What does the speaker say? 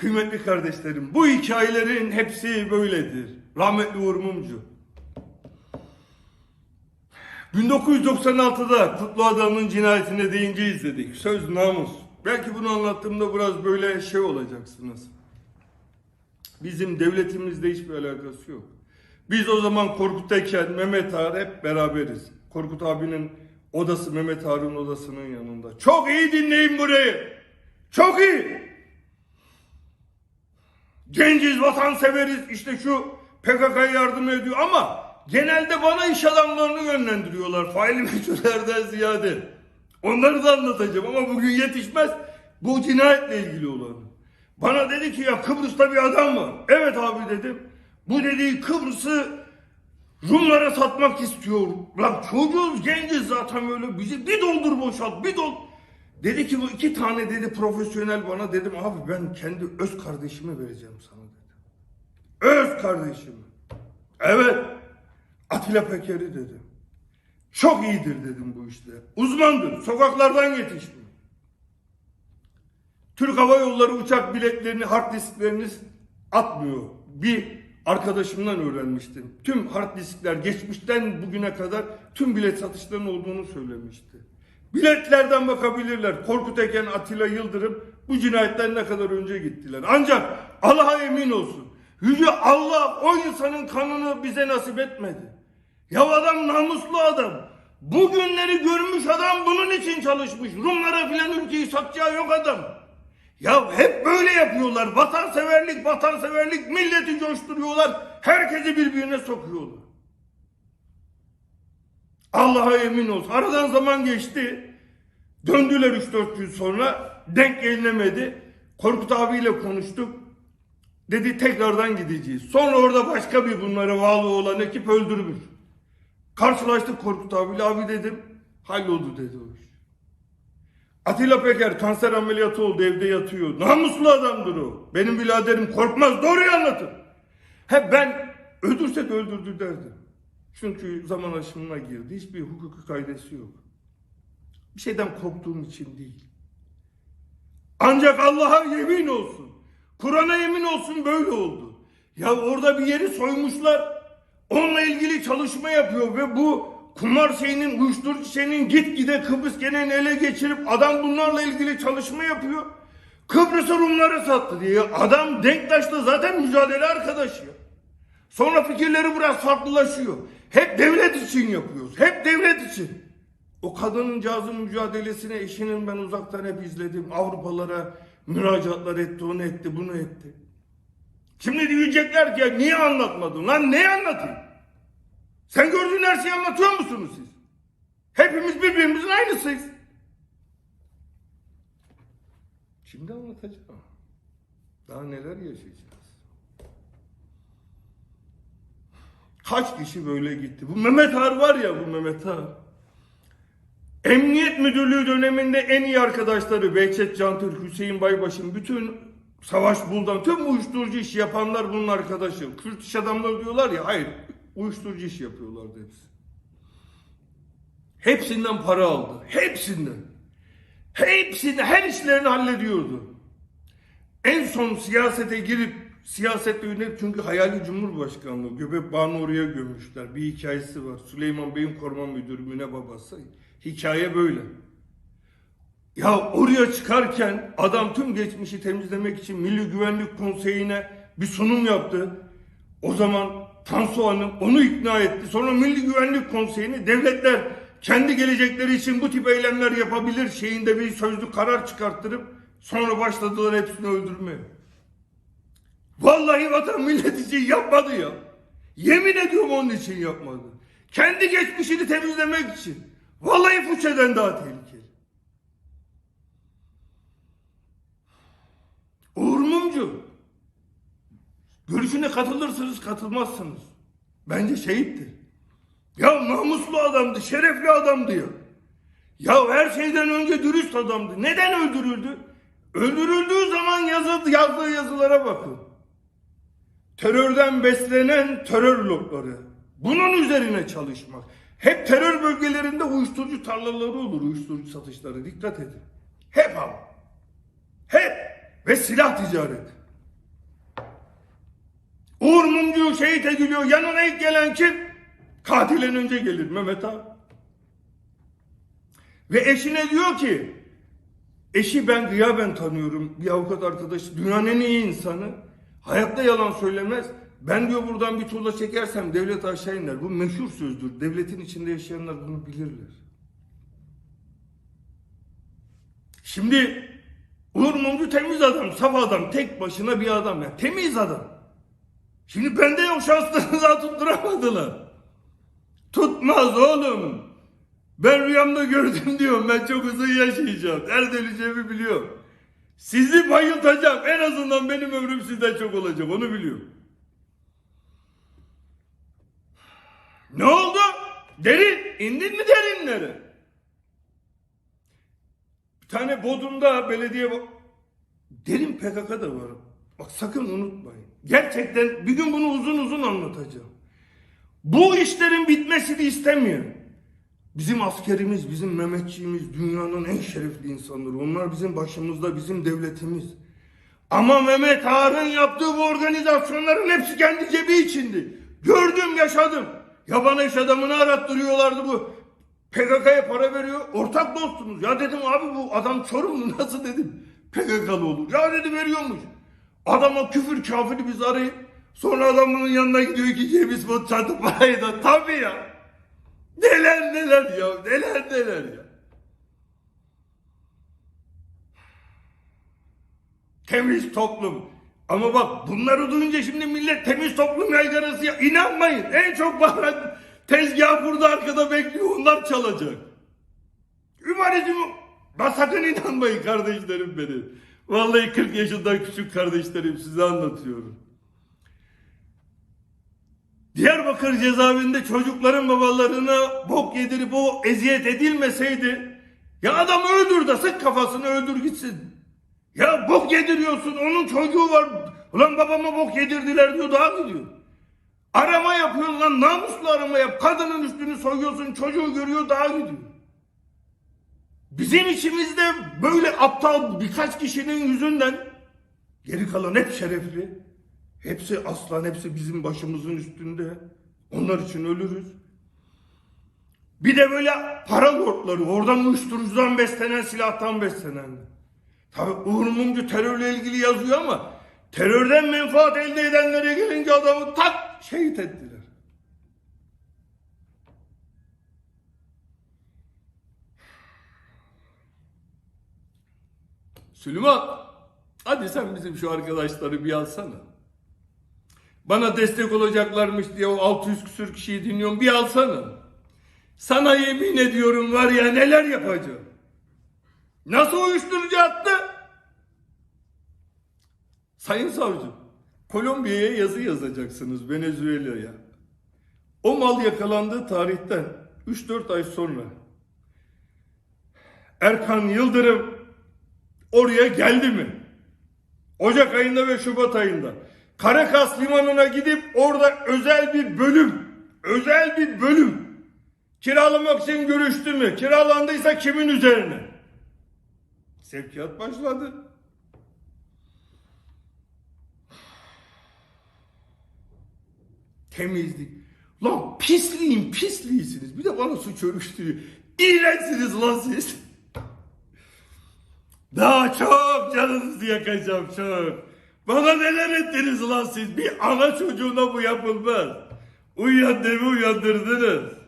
Kıymetli kardeşlerim, bu hikayelerin hepsi böyledir. Rahmetli Uğur Mumcu. 1996'da Kutlu Adam'ın cinayetine deyince izledik. Söz namus. Belki bunu anlattığımda biraz böyle şey olacaksınız. Bizim devletimizde hiçbir alakası yok. Biz o zaman Korkut'tayken Mehmet Ağar hep beraberiz. Korkut abinin odası Mehmet Ağar'ın odasının yanında. Çok iyi dinleyin burayı. Çok iyi. Genciz, vatanseveriz, işte şu PKK'ya yardım ediyor ama genelde bana iş adamlarını yönlendiriyorlar. Faili meçhullerden ziyade. Onları da anlatacağım ama bugün yetişmez. Bu cinayetle ilgili olan. Bana dedi ki ya Kıbrıs'ta bir adam var. Evet abi dedim. Bu dediği Kıbrıs'ı Rumlara satmak istiyor. Lan çocuğuz genciz zaten böyle bizi bir doldur boşalt bir dol. Dedi ki bu iki tane dedi profesyonel bana dedim abi ben kendi öz kardeşimi vereceğim sana dedi. Öz kardeşimi. Evet. Atilla Peker'i dedim. Çok iyidir dedim bu işte. Uzmandır. Sokaklardan yetişmiyor. Türk Hava Yolları uçak biletlerini, hard disklerini atmıyor. Bir arkadaşımdan öğrenmiştim. Tüm hard diskler geçmişten bugüne kadar tüm bilet satışlarının olduğunu söylemişti. Biletlerden bakabilirler. Korkut Eken, Atilla Yıldırım bu cinayetten ne kadar önce gittiler. Ancak Allah'a emin olsun. Yüce Allah o insanın kanını bize nasip etmedi. Ya adam namuslu adam. Bu günleri görmüş adam bunun için çalışmış. Rumlara filan ülkeyi satacağı yok adam. Ya hep böyle yapıyorlar. Vatanseverlik, vatanseverlik milleti coşturuyorlar. Herkesi birbirine sokuyorlar. Allah'a emin olsun. Aradan zaman geçti. Döndüler 3-4 gün sonra. Denk gelinemedi. Korkut abiyle konuştuk. Dedi tekrardan gideceğiz. Sonra orada başka bir bunlara bağlı olan ekip öldürmüş. Karşılaştık Korkut abiyle. Abi dedim halloldu dedi o iş. Atilla Peker kanser ameliyatı oldu evde yatıyor. Namuslu adamdır o. Benim biraderim korkmaz doğruyu anlatır. He ben öldürsek öldürdü derdim. Çünkü zaman aşımına girdi. Hiçbir hukuki kaydesi yok. Bir şeyden korktuğum için değil. Ancak Allah'a yemin olsun. Kur'an'a yemin olsun böyle oldu. Ya orada bir yeri soymuşlar. Onunla ilgili çalışma yapıyor ve bu kumar şeyinin, uyuşturucu şeyinin gitgide Kıbrıs genelini ele geçirip adam bunlarla ilgili çalışma yapıyor. Kıbrıs'ı Rumlara sattı diye. Adam Denktaş'la zaten mücadele arkadaşı. Sonra fikirleri biraz farklılaşıyor. Hep devlet için yapıyoruz. Hep devlet için. O kadının cazı mücadelesine eşinin ben uzaktan hep izledim. Avrupalara müracaatlar etti, onu etti, bunu etti. Şimdi diyecekler ki niye anlatmadın? Lan ne anlatayım? Sen gördüğün her şeyi anlatıyor musunuz siz? Hepimiz birbirimizin aynısıyız. Şimdi anlatacağım. Daha neler yaşayacağız? Kaç kişi böyle gitti? Bu Mehmet Ağar var ya bu Mehmet Ağar. Emniyet Müdürlüğü döneminde en iyi arkadaşları Behçet Cantürk, Hüseyin Baybaş'ın bütün Savaş Buldan tüm uyuşturucu iş yapanlar bunun arkadaşı. Kürt iş adamları diyorlar ya hayır uyuşturucu iş yapıyorlardı hepsi. Hepsinden para aldı. Hepsinden. Hepsini her işlerini hallediyordu. En son siyasete girip siyasette yönelip çünkü hayali cumhurbaşkanlığı Göbek Bağı'nı oraya gömmüşler. Bir hikayesi var. Süleyman Bey'in koruma müdürü Müne babası. Hikaye böyle. Ya oraya çıkarken adam tüm geçmişi temizlemek için Milli Güvenlik Konseyi'ne bir sunum yaptı. O zaman Tansu Hanım onu ikna etti. Sonra Milli Güvenlik Konseyi'ni devletler kendi gelecekleri için bu tip eylemler yapabilir şeyinde bir sözlü karar çıkarttırıp sonra başladılar hepsini öldürmeye. Vallahi vatan millet için yapmadı ya. Yemin ediyorum onun için yapmadı. Kendi geçmişini temizlemek için. Vallahi Fuçe'den daha tehlikeli. Uğur Mumcu. Görüşüne katılırsınız katılmazsınız. Bence şehittir. Ya namuslu adamdı, şerefli adamdı ya. Ya her şeyden önce dürüst adamdı. Neden öldürüldü? Öldürüldüğü zaman yazı, yazdığı yazılara bakın. Terörden beslenen terör lobları. Bunun üzerine çalışmak. Hep terör bölgelerinde uyuşturucu tarlaları olur, uyuşturucu satışları. Dikkat edin. Hep ama. Hep. Ve silah ticareti. Uğur Mumcu şehit ediliyor. Yanına ilk gelen kim? Katilin önce gelir Mehmet abi. Ve eşine diyor ki eşi ben gıyaben tanıyorum. Bir avukat arkadaş dünyanın en iyi insanı. Hayatta yalan söylemez. Ben diyor buradan bir tuğla çekersem devlet aşağı iner. Bu meşhur sözdür. Devletin içinde yaşayanlar bunu bilirler. Şimdi Uğur Mumcu temiz adam, saf adam, tek başına bir adam ya. Temiz adam. Şimdi bende yok şanslarını daha tutturamadılar. Tutmaz oğlum. Ben rüyamda gördüm diyorum. Ben çok uzun yaşayacağım. Nerede öleceğimi biliyorum. Sizi bayıltacağım. En azından benim ömrüm sizden çok olacak. Onu biliyorum. Ne oldu? Derin. İndin mi derinlere? Bir tane Bodrum'da belediye derin PKK da var. Bak sakın unutmayın. Gerçekten bir gün bunu uzun uzun anlatacağım. Bu işlerin bitmesini istemiyorum. Bizim askerimiz, bizim Mehmetçiğimiz dünyanın en şerefli insanları. Onlar bizim başımızda, bizim devletimiz. Ama Mehmet Ağar'ın yaptığı bu organizasyonların hepsi kendi cebi içindi. Gördüm, yaşadım. Yaban iş adamını arattırıyorlardı bu. PKK'ya para veriyor. Ortak dostumuz. Ya dedim abi bu adam Çorumlu nasıl dedim. PKK'lı olur. Ya dedi veriyormuş. Adama küfür kafiri biz arayıp sonra adamın yanına gidiyor ki cebiz bot çatı parayı da tabii ya. Neler neler ya neler neler ya. Temiz toplum. Ama bak bunları duyunca şimdi millet temiz toplum yaygarası ya. İnanmayın. En çok bağıran tezgah burada arkada bekliyor. Onlar çalacak. Ümanizm Bak sakın inanmayın kardeşlerim benim. Vallahi 40 yaşında küçük kardeşlerim size anlatıyorum. Diyarbakır cezaevinde çocukların babalarına bok yedirip o eziyet edilmeseydi ya adam öldür de sık kafasını öldür gitsin. Ya bok yediriyorsun onun çocuğu var. Ulan babama bok yedirdiler diyor daha gidiyor. Arama yapıyorsun lan namuslu arama yap. Kadının üstünü soyuyorsun çocuğu görüyor daha gidiyor. Bizim içimizde böyle aptal birkaç kişinin yüzünden geri kalan hep şerefli. Hepsi aslan, hepsi bizim başımızın üstünde. Onlar için ölürüz. Bir de böyle para lordları, oradan uyuşturucudan beslenen, silahtan beslenen. Tabi Uğur Mumcu terörle ilgili yazıyor ama terörden menfaat elde edenlere gelince adamı tak şehit ettiler. Süleyman, hadi sen bizim şu arkadaşları bir alsana. Bana destek olacaklarmış diye o 600 küsür kişiyi dinliyorum bir alsana. Sana yemin ediyorum var ya neler yapacağım. Nasıl uyuşturucu attı? Sayın savcım, Kolombiya'ya yazı yazacaksınız Venezuela'ya. O mal yakalandığı tarihten 3-4 ay sonra Erkan Yıldırım oraya geldi mi? Ocak ayında ve Şubat ayında. Karakas limanına gidip orada özel bir bölüm, özel bir bölüm kiralamak için görüştü mü? Kiralandıysa kimin üzerine? Sevkiyat başladı. Temizlik. Lan pisliğin pisliğisiniz. Bir de bana suç örüştürüyor. İğrençsiniz lan siz. Daha çok canınızı yakacağım çok. Bana neler ettiniz lan siz? Bir ana çocuğuna bu yapılmaz. Uyan devi uyandırdınız.